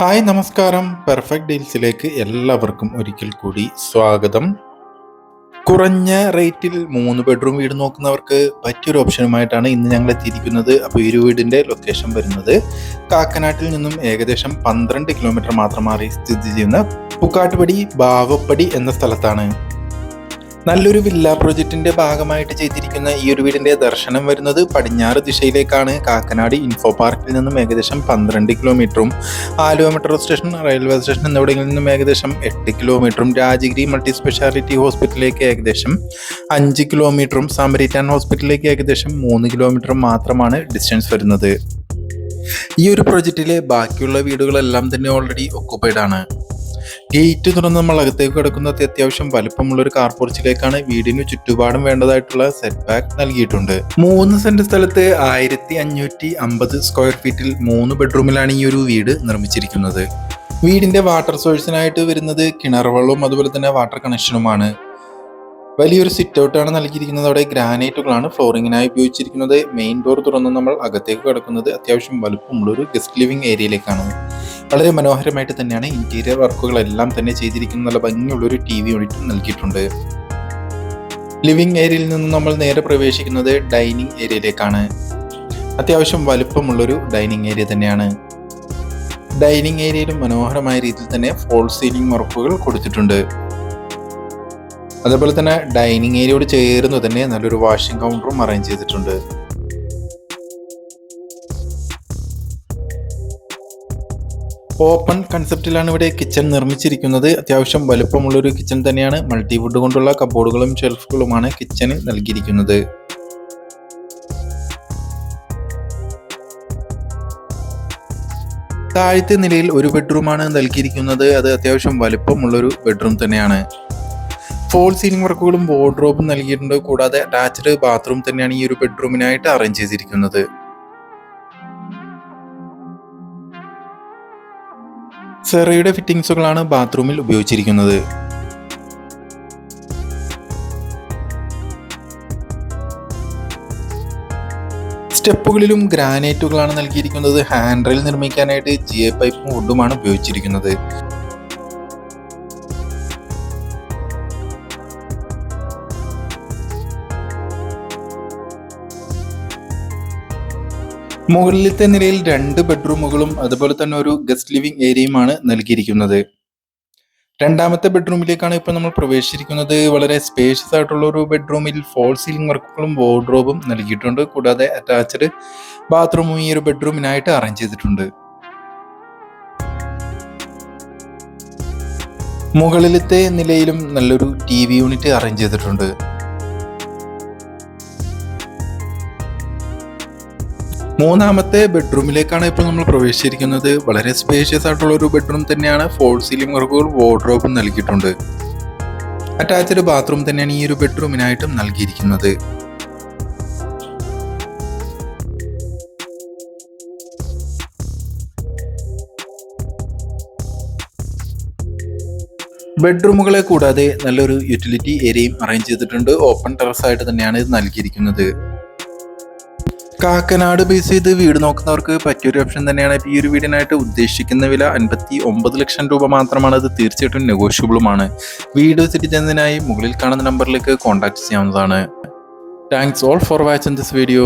Hi നമസ്കാരം. Perfect ഡീൽസിലേക്ക് എല്ലാവർക്കും ഒരിക്കൽ കൂടി സ്വാഗതം. കുറഞ്ഞ റേറ്റിൽ മൂന്ന് ബെഡ്റൂം വീട് നോക്കുന്നവർക്ക് പറ്റിയൊരു ഓപ്ഷനുമായിട്ടാണ് ഇന്ന് ഞങ്ങൾ എത്തിയിരിക്കുന്നത്. അപ്പോൾ ഈ വീടിന്റെ ലൊക്കേഷൻ വരുന്നത് കാക്കനാട്ടിൽ നിന്നും ഏകദേശം പന്ത്രണ്ട് കിലോമീറ്റർ മാത്രം മാറി സ്ഥിതി ചെയ്യുന്ന പുക്കാട്ടുപടി ബാവപ്പടി എന്ന സ്ഥലത്താണ്. നല്ലൊരു വില്ല പ്രോജക്റ്റിന്റെ ഭാഗമായിട്ട് ചെയ്തിരിക്കുന്ന ഈ ഒരു വീടിന്റെ ദർശനം വരുന്നത് പടിഞ്ഞാറ് ദിശയിലേക്കാണ്. കാക്കനാട് ഇൻഫോ പാർക്കിൽ നിന്നും ഏകദേശം പന്ത്രണ്ട് കിലോമീറ്ററും Aluva metro station railway station എന്നിവിടങ്ങളിൽ നിന്നും ഏകദേശം എട്ട് കിലോമീറ്ററും രാജഗിരി മൾട്ടി സ്പെഷ്യാലിറ്റി ഹോസ്പിറ്റലിലേക്ക് ഏകദേശം അഞ്ച് കിലോമീറ്ററും സാമരിറ്റാൻ ഹോസ്പിറ്റലിലേക്ക് ഏകദേശം മൂന്ന് കിലോമീറ്ററും മാത്രമാണ് ഡിസ്റ്റൻസ് വരുന്നത്. ഈ ഒരു പ്രൊജക്റ്റിലെ ബാക്കിയുള്ള വീടുകളെല്ലാം തന്നെ ഓൾറെഡി ഒക്കുപൈഡ് ആണ്. ഗേറ്റ് തുറന്ന് നമ്മൾ അകത്തേക്ക് കിടക്കുന്ന അത്യാവശ്യം വലുപ്പമുള്ള ഒരു കാർ പോർച്ചിലേക്കാണ് വീടിന് ചുറ്റുപാടും വേണ്ടതായിട്ടുള്ള സെറ്റ് ബാക്ക് നൽകിയിട്ടുണ്ട്. മൂന്ന് സെന്റ് സ്ഥലത്ത് ആയിരത്തി അഞ്ഞൂറ്റി അമ്പത് സ്ക്വയർ ഫീറ്റിൽ മൂന്ന് ബെഡ്റൂമിലാണ് ഈ ഒരു വീട് നിർമ്മിച്ചിരിക്കുന്നത്. വീടിന്റെ വാട്ടർ സോഴ്സിനായിട്ട് വരുന്നത് കിണർ വെള്ളവും അതുപോലെ തന്നെ വാട്ടർ കണക്ഷനുമാണ് വലിയൊരു സിറ്റ് ഔട്ടാണ് നൽകിയിരിക്കുന്നത്. അവിടെ ഗ്രാനൈറ്റുകളാണ് ഫ്ലോറിങ്ങിനായി ഉപയോഗിച്ചിരിക്കുന്നത്. മെയിൻ ഡോർ തുറന്ന് നമ്മൾ അകത്തേക്ക് കിടക്കുന്നത് അത്യാവശ്യം വലുപ്പമുള്ള ഒരു ഗസ്റ്റ് ലിവിംഗ് ഏരിയയിലേക്കാണ് വളരെ മനോഹരമായിട്ട് തന്നെയാണ് ഇന്റീരിയർ വർക്കുകളെല്ലാം തന്നെ ചെയ്തിരിക്കുന്ന നല്ല ഭംഗിയുള്ള ഒരു ടി വി യൂണിറ്റും നൽകിയിട്ടുണ്ട്. ലിവിംഗ് ഏരിയയിൽ നിന്ന് നമ്മൾ നേരെ പ്രവേശിക്കുന്നത് ഡൈനിങ് ഏരിയയിലേക്കാണ് അത്യാവശ്യം വലുപ്പമുള്ളൊരു ഡൈനിങ് ഏരിയ തന്നെയാണ്. ഡൈനിങ് ഏരിയയിലും മനോഹരമായ രീതിയിൽ തന്നെ ഫോൾ സീലിംഗ് വർക്കുകൾ കൊടുത്തിട്ടുണ്ട്. അതേപോലെ തന്നെ ഡൈനിങ് ഏരിയയോട് ചേർന്ന് തന്നെ നല്ലൊരു വാഷിംഗ് കൗണ്ടറും അറേഞ്ച് ചെയ്തിട്ടുണ്ട്. ഓപ്പൺ കൺസെപ്റ്റിലാണ് ഇവിടെ കിച്ചൺ നിർമ്മിച്ചിരിക്കുന്നത്. അത്യാവശ്യം വലുപ്പമുള്ളൊരു കിച്ചൺ തന്നെയാണ്. മൾട്ടിവുഡ് കൊണ്ടുള്ള കബോർഡുകളും ഷെൽഫുകളുമാണ് കിച്ചന് നൽകിയിരിക്കുന്നത്. താഴത്തെ നിലയിൽ ഒരു ബെഡ്റൂമാണ് നൽകിയിരിക്കുന്നത്. അത് അത്യാവശ്യം വലുപ്പമുള്ളൊരു ബെഡ്റൂം തന്നെയാണ്. ഫോൾ സീലിംഗ് വർക്കുകളും വാർഡ്രോബും നൽകിയിട്ടുണ്ട്. കൂടാതെ അറ്റാച്ച്ഡ് ബാത്റൂം തന്നെയാണ് ഈ ഒരു ബെഡ്റൂമിനായിട്ട് അറേഞ്ച് ചെയ്തിരിക്കുന്നത്. സെറയുടെ ഫിറ്റിംഗ്സുകളാണ് ബാത്റൂമിൽ ഉപയോഗിച്ചിരിക്കുന്നത്. സ്റ്റെപ്പുകളിലും ഗ്രാനൈറ്റുകളാണ് നൽകിയിരിക്കുന്നത്. ഹാൻഡ് റെയിൽ നിർമ്മിക്കാനായിട്ട് ജി പൈപ്പും വുഡുമാണ് ഉപയോഗിച്ചിരിക്കുന്നത്. മുകളിലത്തെ നിലയിൽ രണ്ട് ബെഡ്റൂമുകളും അതുപോലെ തന്നെ ഒരു ഗസ്റ്റ് ലിവിംഗ് ഏരിയയുമാണ് നൽകിയിരിക്കുന്നത്. രണ്ടാമത്തെ ബെഡ്റൂമിലേക്കാണ് ഇപ്പോൾ നമ്മൾ പ്രവേശിച്ചിരിക്കുന്നത്. വളരെ സ്പേഷ്യസ് ആയിട്ടുള്ള ഒരു ബെഡ്റൂമിൽ ഫോൾ സീലിംഗ് വർക്കുകളും വാർഡ്രോബും നൽകിയിട്ടുണ്ട്. കൂടാതെ അറ്റാച്ച്ഡ് ബാത്റൂമും ഈ ഒരു ബെഡ്റൂമിനായിട്ട് അറേഞ്ച് ചെയ്തിട്ടുണ്ട്. മുകളിലത്തെ നിലയിലും നല്ലൊരു ടി വി യൂണിറ്റ് അറേഞ്ച് ചെയ്തിട്ടുണ്ട്. മൂന്നാമത്തെ ബെഡ്റൂമിലേക്കാണ് ഇപ്പോൾ നമ്മൾ പ്രവേശിച്ചിരിക്കുന്നത്. വളരെ സ്പേഷ്യസ് ആയിട്ടുള്ള ഒരു ബെഡ്റൂം തന്നെയാണ്. ഫോൾ സീലിംഗ് വർക്കുകൾ വാർഡ്രോബും നൽകിയിട്ടുണ്ട്. അറ്റാച്ച്ഡ് ബാത്റൂം തന്നെയാണ് ഈ ഒരു ബെഡ്റൂമിനായിട്ടും നൽകിയിരിക്കുന്നത്. ബെഡ്റൂമുകളെ കൂടാതെ നല്ലൊരു യൂട്ടിലിറ്റി ഏരിയയും അറേഞ്ച് ചെയ്തിട്ടുണ്ട്. ഓപ്പൺ ടെറസ് ആയിട്ട് തന്നെയാണ് ഇത് നൽകിയിരിക്കുന്നത്. കാക്കനാട് ബേസ് ചെയ്ത് വീട് നോക്കുന്നവർക്ക് പറ്റിയൊരു ഓപ്ഷൻ തന്നെയാണ്. ഈ ഒരു വീടിനായിട്ട് ഉദ്ദേശിക്കുന്ന വില അൻപത്തി ഒമ്പത് ലക്ഷം രൂപ മാത്രമാണ്. അത് തീർച്ചയായിട്ടും നെഗോഷ്യബിളുമാണ് വീട് വിസിറ്റ് ചെയ്യുന്നതിനായി മുകളിൽ കാണുന്ന നമ്പറിലേക്ക് കോൺടാക്ട് ചെയ്യാവുന്നതാണ്. Thanks all for watching this video